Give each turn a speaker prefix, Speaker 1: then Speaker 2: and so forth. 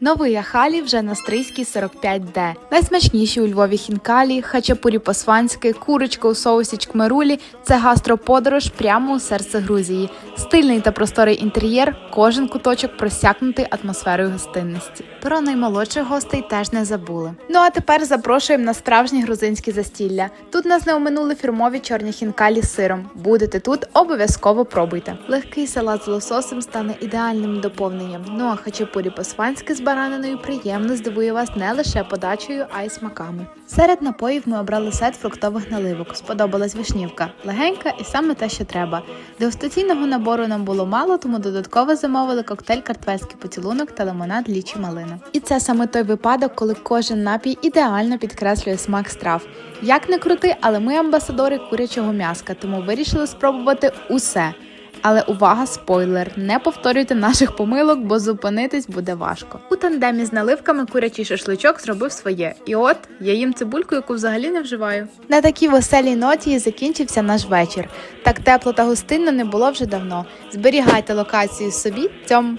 Speaker 1: Новий Ахалі вже на Стрийській 45D. Найсмачніші у Львові хінкалі, хачапурі по-сванськи, курочка у соусі чкмерулі – це гастроподорож прямо у серце Грузії. Стильний та просторий інтер'єр, кожен куточок просякнутий атмосферою гостинності. Про наймолодших гостей теж не забули. Ну а тепер запрошуємо на справжні грузинські застілля. Тут нас не оминули фірмові чорні хінкалі з сиром. Будете тут, обов'язково пробуйте. Легкий салат з лососем стане ідеальним доповненням. Ну а хачапурі по-сванськи з бараниною приємно здивує вас не лише подачею, а й смаками. Серед напоїв ми обрали сет фруктових наливок. Сподобалась вишнівка, легенька і саме те, що треба. Дегустаційного набору нам було мало, тому додатково замовили коктейль картвельський поцілунок та лимонад лічі малина. І це саме той випадок, коли кожен напій ідеально підкреслює смак страв. Як не крути, але ми амбасадори курячого м'яска, тому вирішили спробувати усе. Але увага, спойлер! Не повторюйте наших помилок, бо зупинитись буде важко. У тандемі з наливками курячий шашличок зробив своє. І от я їм цибульку, яку взагалі не вживаю. На такій веселій ноті і закінчився наш вечір. Так тепло та гостинно не було вже давно. Зберігайте локацію собі. Цьом!